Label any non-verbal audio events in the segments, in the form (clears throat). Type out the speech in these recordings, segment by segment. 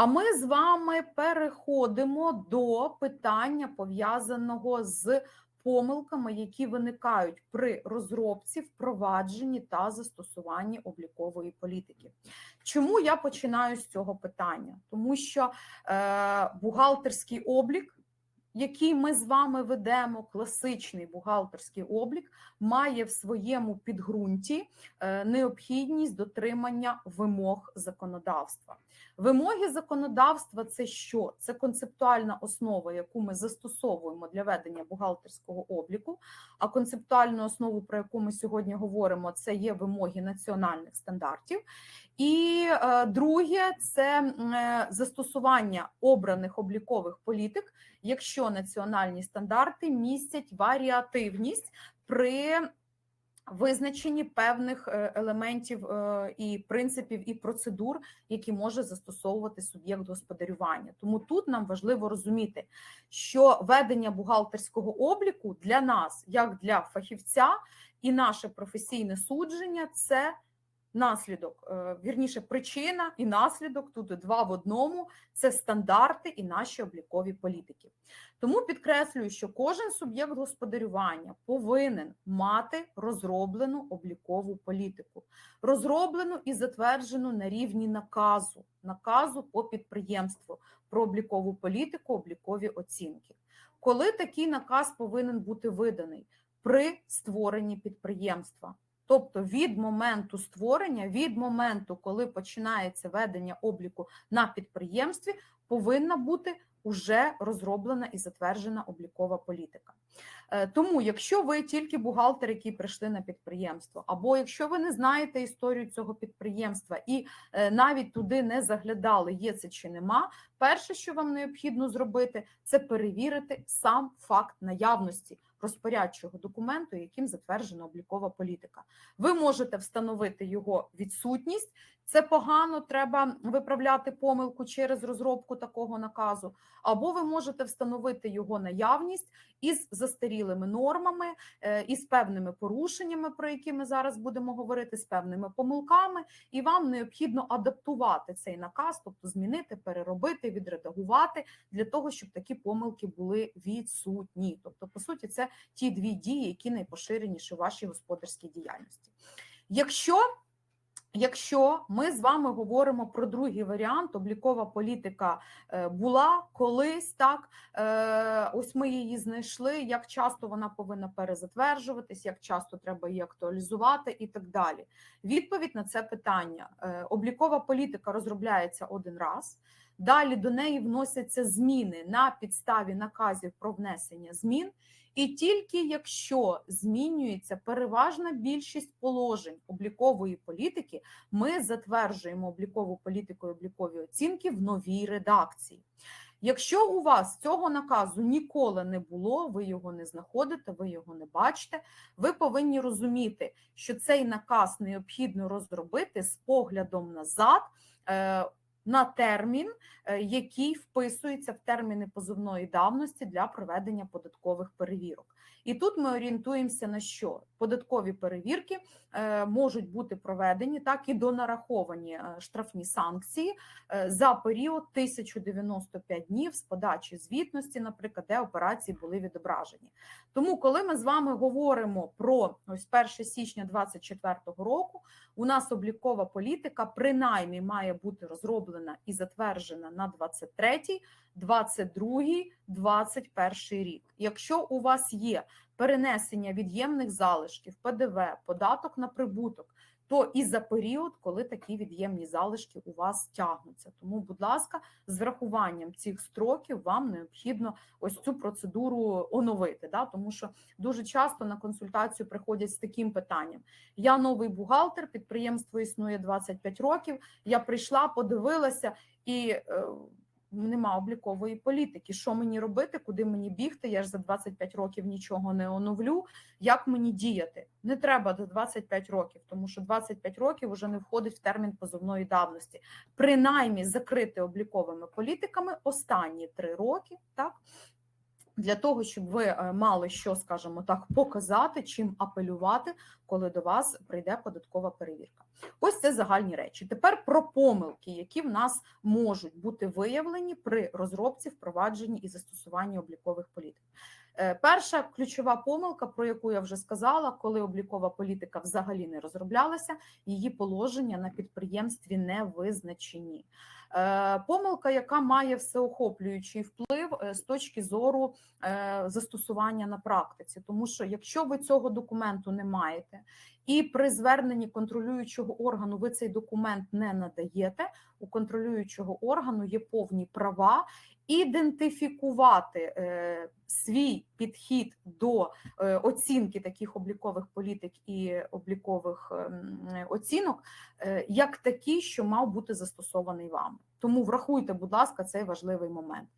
А ми з вами переходимо до питання пов'язаного з помилками, які виникають при розробці, впровадженні та застосуванні облікової політики. Чому я починаю з цього питання? Тому що е, бухгалтерський облік. Який ми з вами ведемо, класичний бухгалтерський облік, має в своєму підґрунті е, необхідність дотримання вимог законодавства. Вимоги законодавства це що? Це концептуальна основа, яку ми застосовуємо для ведення бухгалтерського обліку. А концептуальну основу, про яку ми сьогодні говоримо, це є вимоги національних стандартів. І е, друге це е, застосування обраних облікових політик, якщо національні стандарти містять варіативність при визначенні певних е, елементів е, і принципів і процедур, які може застосовувати суб'єкт господарювання. Тому тут нам важливо розуміти, що ведення бухгалтерського обліку для нас, як для фахівця, і наше професійне судження це наслідок, е, вірніше, причина і наслідок тут два в одному це стандарти і наші облікові політики. Тому підкреслюю, що кожен суб'єкт господарювання повинен мати розроблену облікову політику, розроблену і затверджену на рівні наказу, наказу по підприємству про облікову політику, облікові оцінки. Коли такий наказ повинен бути виданий при створенні підприємства? Тобто від моменту створення, від моменту, коли починається ведення обліку на підприємстві, повинна бути уже розроблена і затверджена облікова політика. Е, тому, якщо ви тільки бухгалтер, який прийшли на підприємство, або якщо ви не знаєте історію цього підприємства і е, навіть туди не заглядали, є це чи нема, перше, що вам необхідно зробити, це перевірити сам факт наявності розпорядчого документу, яким затверджена облікова політика. Ви можете встановити його відсутність. Це погано, треба виправляти помилку через розробку такого наказу, або ви можете встановити його наявність із застарілими нормами, е, із певними порушеннями, про які ми зараз будемо говорити, з певними помилками, і вам необхідно адаптувати цей наказ, тобто змінити, переробити, відредагувати для того, щоб такі помилки були відсутні. Тобто, по суті, це ті дві дії, які найпоширеніші в вашій господарській діяльності. Якщо Якщо ми з вами говоримо про другий варіант, облікова політика е, була колись так, е, ось ми її знайшли. Як часто вона повинна перезатверджуватись, як часто треба її актуалізувати і так далі. Відповідь на це питання: е, облікова політика розробляється один раз. Далі до неї вносяться зміни на підставі наказів про внесення змін, і тільки якщо змінюється переважна більшість положень облікової політики, ми затверджуємо облікову політику і облікові оцінки в новій редакції. Якщо у вас цього наказу ніколи не було, ви його не знаходите, ви його не бачите, ви повинні розуміти, що цей наказ необхідно розробити з поглядом назад. На термін, е, який вписується в терміни позовної давності для проведення податкових перевірок. І тут ми орієнтуємося на що податкові перевірки е, можуть бути проведені так і донараховані е, штрафні санкції за період 1095 днів з подачі звітності, наприклад, де операції були відображені. Тому, коли ми з вами говоримо про ось 1 січня 2024 року, у нас облікова політика принаймні має бути розроблена і затверджена на 23, 22, 21 рік. Якщо у вас є перенесення від'ємних залишків, ПДВ, податок на прибуток, то і за період, коли такі від'ємні залишки у вас тягнуться. Тому, будь ласка, з врахуванням цих строків вам необхідно ось цю процедуру оновити. Да? Тому що дуже часто на консультацію приходять з таким питанням: я новий бухгалтер, підприємство існує 25 років. Я прийшла, подивилася і. Е, нема облікової політики. Що мені робити, куди мені бігти? Я ж за 25 років нічого не оновлю. Як мені діяти? Не треба до 25 років, тому що 25 років вже не входить в термін позовної давності. Принаймні закрити обліковими політиками останні три роки, так для того, щоб ви е, мали що, скажімо так, показати, чим апелювати, коли до вас прийде податкова перевірка. Ось це загальні речі. Тепер про помилки, які в нас можуть бути виявлені при розробці, впровадженні і застосуванні облікових політик. Е, Перша ключова помилка, про яку я вже сказала, коли облікова політика взагалі не розроблялася, її положення на підприємстві не визначені. Е, Помилка, яка має всеохоплюючий вплив е, з точки зору е, застосування на практиці, тому що якщо ви цього документу не маєте, і при зверненні контролюючого органу ви цей документ не надаєте, у контролюючого органу є повні права ідентифікувати е, свій підхід до е, оцінки таких облікових політик і облікових ем, оцінок е, як такий, що мав бути застосований вами. Тому врахуйте, будь ласка, цей важливий момент.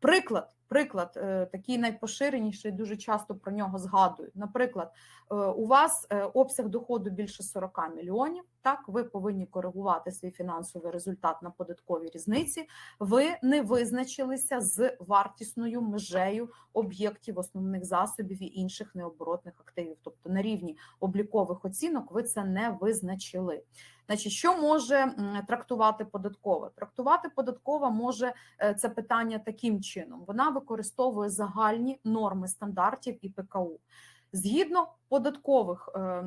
Приклад, приклад, е, такий найпоширеніший, дуже часто про нього згадують. Наприклад, е, у вас е, обсяг доходу більше 40 мільйонів. Так, ви повинні коригувати свій фінансовий результат на податковій різниці. Ви не визначилися з вартісною межею об'єктів основних засобів і інших необоротних активів. Тобто на рівні облікових оцінок ви це не визначили. Значить, що може трактувати податкова? Трактувати податкова може це питання таким чином: вона використовує загальні норми стандартів і ПКУ. Згідно податкових е,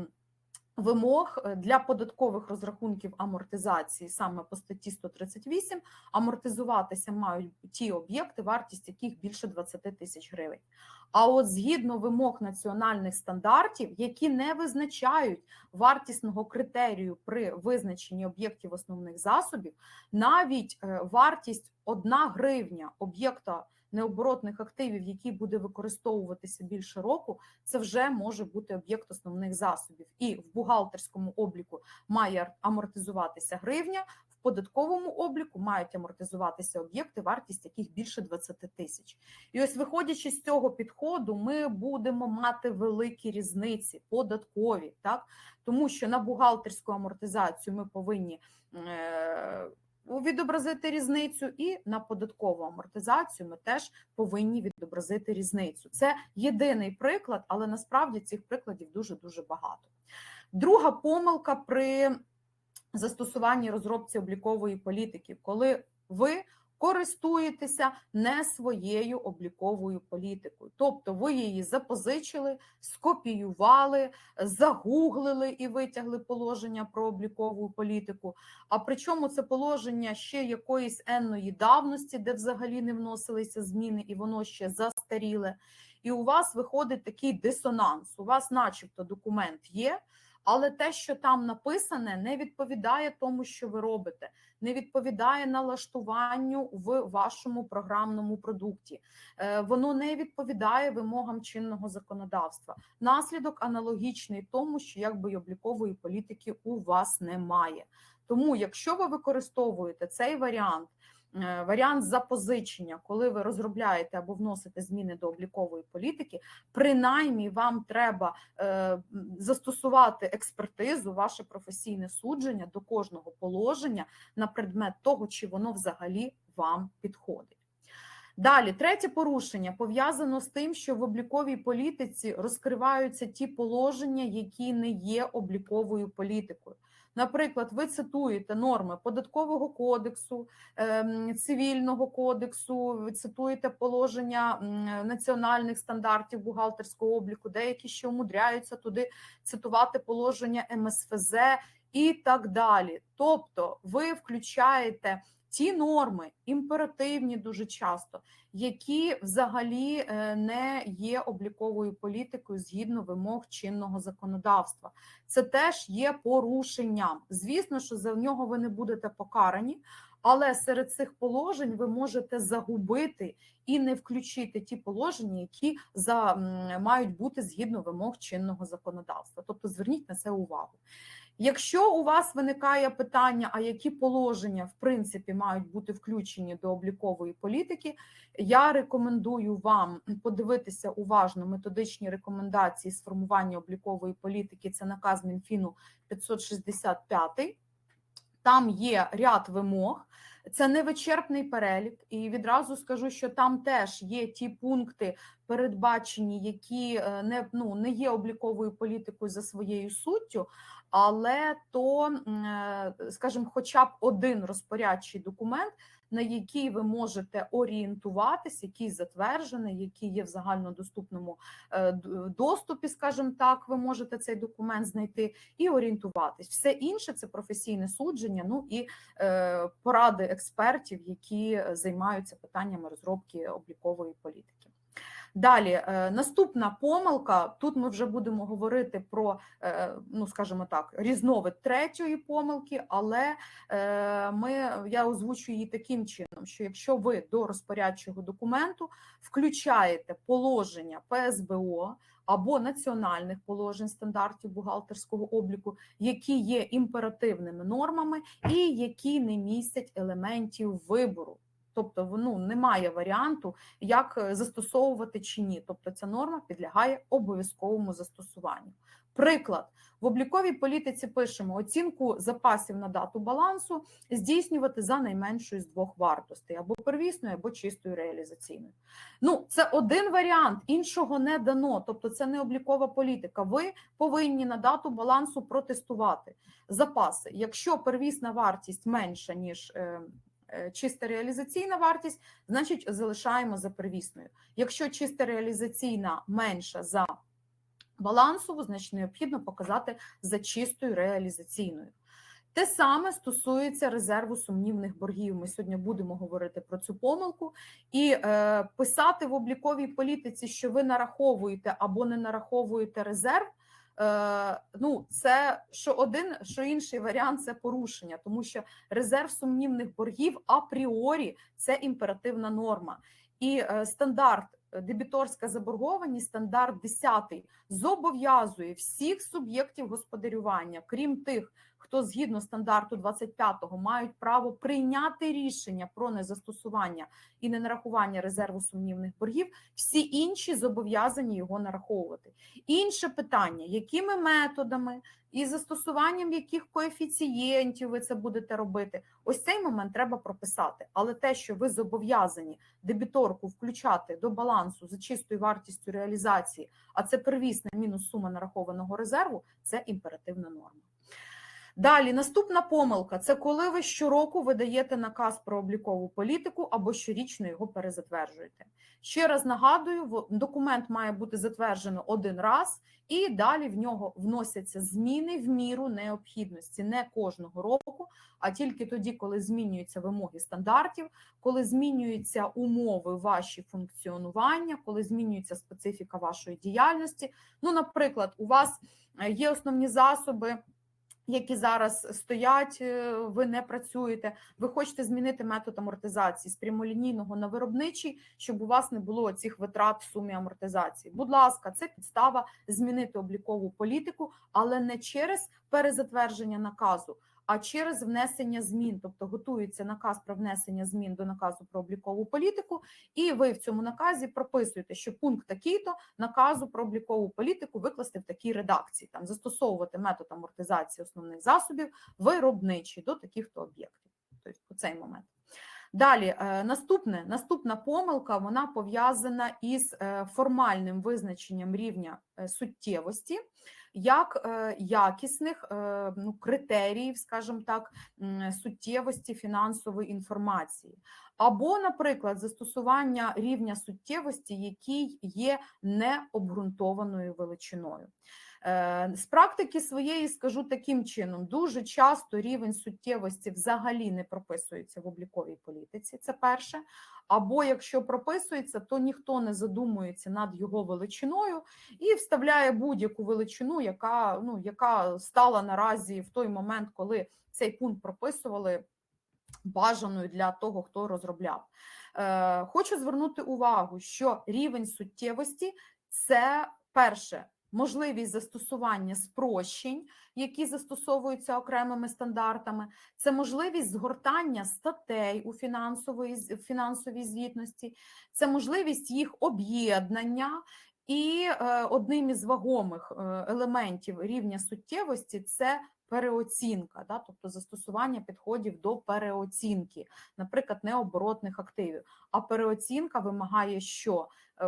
вимог е, для податкових розрахунків амортизації саме по статті 138 амортизуватися мають ті об'єкти, вартість яких більше 20 тисяч гривень. А от згідно вимог національних стандартів, які не визначають вартісного критерію при визначенні об'єктів основних засобів, навіть е, вартість 1 гривня об'єкта необоротних активів, який буде використовуватися більше року, це вже може бути об'єкт основних засобів. І в бухгалтерському обліку має амортизуватися гривня, в податковому обліку мають амортизуватися об'єкти, вартість яких більше 20 тисяч. І ось, виходячи з цього підходу, ми будемо мати великі різниці податкові, так тому що на бухгалтерську амортизацію ми повинні. Е Відобразити різницю, і на податкову амортизацію ми теж повинні відобразити різницю. Це єдиний приклад, але насправді цих прикладів дуже дуже багато. Друга помилка при застосуванні розробці облікової політики, коли ви користуєтеся не своєю обліковою політикою, тобто ви її запозичили, скопіювали, загуглили і витягли положення про облікову політику. А причому це положення ще якоїсь енної давності, де взагалі не вносилися зміни, і воно ще застаріле. І у вас виходить такий дисонанс. У вас, начебто, документ є. Але те, що там написане, не відповідає тому, що ви робите, не відповідає налаштуванню в вашому програмному продукті. Е, воно не відповідає вимогам чинного законодавства. Наслідок аналогічний тому, що якби облікової політики у вас немає. Тому, якщо ви використовуєте цей варіант. Е, варіант запозичення, коли ви розробляєте або вносите зміни до облікової політики, принаймні вам треба е, застосувати експертизу, ваше професійне судження до кожного положення на предмет того, чи воно взагалі вам підходить. Далі, третє порушення пов'язано з тим, що в обліковій політиці розкриваються ті положення, які не є обліковою політикою. Наприклад, ви цитуєте норми податкового кодексу, ем, цивільного кодексу, ви цитуєте положення національних стандартів бухгалтерського обліку, деякі ще умудряються туди цитувати положення МСФЗ і так далі. Тобто, ви включаєте ті норми, імперативні дуже часто, які взагалі е, не є обліковою політикою згідно вимог чинного законодавства. Це теж є порушенням. Звісно, що за нього ви не будете покарані. Але серед цих положень ви можете загубити і не включити ті положення, які за мають бути згідно вимог чинного законодавства. Тобто зверніть на це увагу. Якщо у вас виникає питання, а які положення в принципі мають бути включені до облікової політики, я рекомендую вам подивитися уважно методичні рекомендації з формування облікової політики. Це наказ Мінфіну 565. Там є ряд вимог. Це не вичерпний перелік, і відразу скажу, що там теж є ті пункти передбачені, які е, не ну не є обліковою політикою за своєю суттю, але то, е, скажімо, хоча б один розпорядчий документ, на який ви можете орієнтуватись, який затверджений, який є в загальнодоступному е, доступі, скажімо так, ви можете цей документ знайти і орієнтуватись. Все інше це професійне судження, ну і е, поради експертів, які займаються питаннями розробки облікової політики. Далі, е, наступна помилка. Тут ми вже будемо говорити про, е, ну скажімо так, різновид третьої помилки, але е, ми я озвучу її таким чином: що якщо ви до розпорядчого документу включаєте положення ПСБО або національних положень стандартів бухгалтерського обліку, які є імперативними нормами і які не містять елементів вибору. Тобто ну, немає варіанту, як е, застосовувати чи ні. Тобто ця норма підлягає обов'язковому застосуванню. Приклад, в обліковій політиці пишемо оцінку запасів на дату балансу здійснювати за найменшою з двох вартостей або первісною, або чистою реалізаційною. Ну, це один варіант, іншого не дано. Тобто, це не облікова політика. Ви повинні на дату балансу протестувати запаси. Якщо первісна вартість менша, ніж е, чиста реалізаційна вартість, значить залишаємо за первісною. Якщо чиста реалізаційна менша за балансову, значить необхідно показати за чистою реалізаційною. Те саме стосується резерву сумнівних боргів. Ми сьогодні будемо говорити про цю помилку і е, писати в обліковій політиці, що ви нараховуєте або не нараховуєте резерв. Е, ну, це що один, що інший варіант це порушення, тому що резерв сумнівних боргів апріорі це імперативна норма. І е, стандарт е, дебіторська заборгованість, стандарт 10 зобов'язує всіх суб'єктів господарювання, крім тих, хто згідно стандарту 25-го мають право прийняти рішення про незастосування і ненарахування резерву сумнівних боргів, всі інші зобов'язані його нараховувати. Інше питання: якими методами і застосуванням яких коефіцієнтів ви це будете робити? Ось цей момент треба прописати. Але те, що ви зобов'язані дебіторку включати до балансу за чистою вартістю реалізації, а це первісна мінус сума нарахованого резерву, це імперативна норма. Далі наступна помилка це коли ви щороку видаєте наказ про облікову політику або щорічно його перезатверджуєте. Ще раз нагадую, документ має бути затверджено один раз, і далі в нього вносяться зміни в міру необхідності не кожного року, а тільки тоді, коли змінюються вимоги стандартів, коли змінюються умови ваші функціонування, коли змінюється специфіка вашої діяльності. Ну, наприклад, у вас е, є основні засоби які зараз стоять, е, ви не працюєте. Ви хочете змінити метод амортизації з прямолінійного на виробничий, щоб у вас не було цих витрат в сумі амортизації. Будь ласка, це підстава змінити облікову політику, але не через перезатвердження наказу а через внесення змін, тобто готується наказ про внесення змін до наказу про облікову політику, і ви в цьому наказі прописуєте, що пункт такий-то наказу про облікову політику викласти в такій редакції, там застосовувати метод амортизації основних засобів виробничий до таких-то об'єктів. Тобто по цей момент. Далі, е, наступне, наступна помилка вона пов'язана із е, формальним визначенням рівня е, суттєвості як якісних ну, критеріїв, скажімо так, суттєвості фінансової інформації, або, наприклад, застосування рівня суттєвості, який є необґрунтованою величиною. Е, з практики своєї скажу таким чином: дуже часто рівень суттєвості взагалі не прописується в обліковій політиці. Це перше. Або якщо прописується, то ніхто не задумується над його величиною і вставляє будь-яку величину, яка ну яка стала наразі в той момент, коли цей пункт прописували. Бажаною для того, хто розробляв. Е, Хочу звернути увагу, що рівень суттєвості це перше можливість застосування спрощень, які застосовуються окремими стандартами, це можливість згортання статей у фінансовій, фінансовій звітності, це можливість їх об'єднання. І е, одним із вагомих е, елементів рівня суттєвості це переоцінка, да, тобто застосування підходів до переоцінки, наприклад, необоротних активів. А переоцінка вимагає, що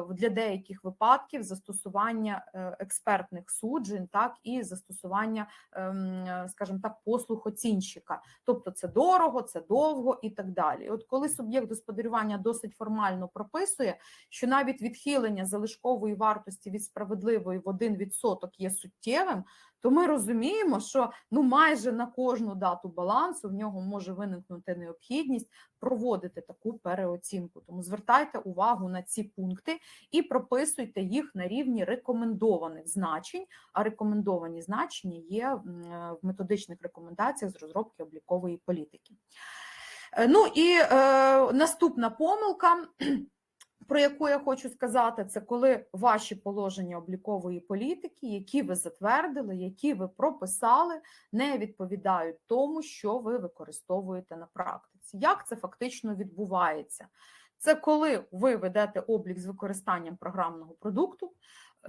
для деяких випадків застосування е, експертних суджень, так і застосування, ем, е, скажімо так, послуг оцінщика. Тобто це дорого, це довго і так далі. От коли суб'єкт господарювання досить формально прописує, що навіть відхилення залишкової вартості від справедливої в 1% є суттєвим, то ми розуміємо, що ну майже на кожну дату балансу в нього може виникнути необхідність проводити таку переоцінку. Тому звертайте увагу на ці пункти і прописуйте їх на рівні рекомендованих значень. А рекомендовані значення є е, в методичних рекомендаціях з розробки облікової політики. Е, Ну і е, наступна помилка. (clears throat) Про яку я хочу сказати, це коли ваші положення облікової політики, які ви затвердили, які ви прописали, не відповідають тому, що ви використовуєте на практиці. Як це фактично відбувається? Це коли ви ведете облік з використанням програмного продукту,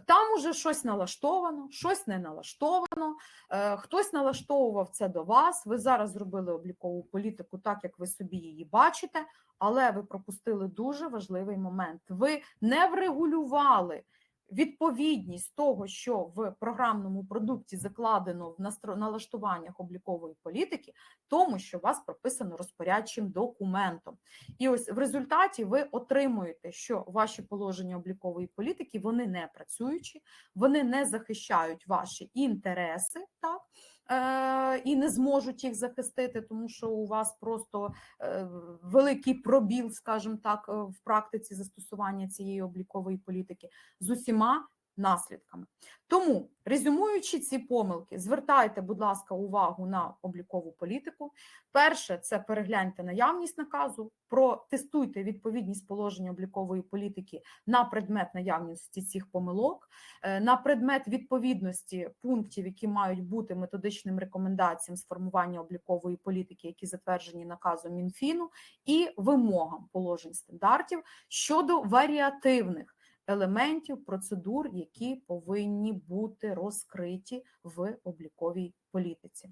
там уже щось налаштовано, щось не налаштовано, е, хтось налаштовував це до вас. Ви зараз зробили облікову політику так, як ви собі її бачите, але ви пропустили дуже важливий момент. Ви не врегулювали відповідність того, що в програмному продукті закладено в налаштуваннях облікової політики, тому що у вас прописано розпорядчим документом. І ось в результаті ви отримуєте, що ваші положення облікової політики вони не працюючі, вони не захищають ваші інтереси, так. Е, І не зможуть їх захистити, тому що у вас просто е, великий пробіл, скажімо так, е, в практиці застосування цієї облікової політики. З усіма наслідками. Тому, резюмуючи ці помилки, звертайте, будь ласка, увагу на облікову політику. Перше, це перегляньте наявність наказу, протестуйте відповідність положення облікової політики на предмет наявності цих помилок, е, на предмет відповідності пунктів, які мають бути методичним рекомендаціям з формування облікової політики, які затверджені наказом Мінфіну, і вимогам положень стандартів щодо варіативних елементів, процедур, які повинні бути розкриті в обліковій політиці.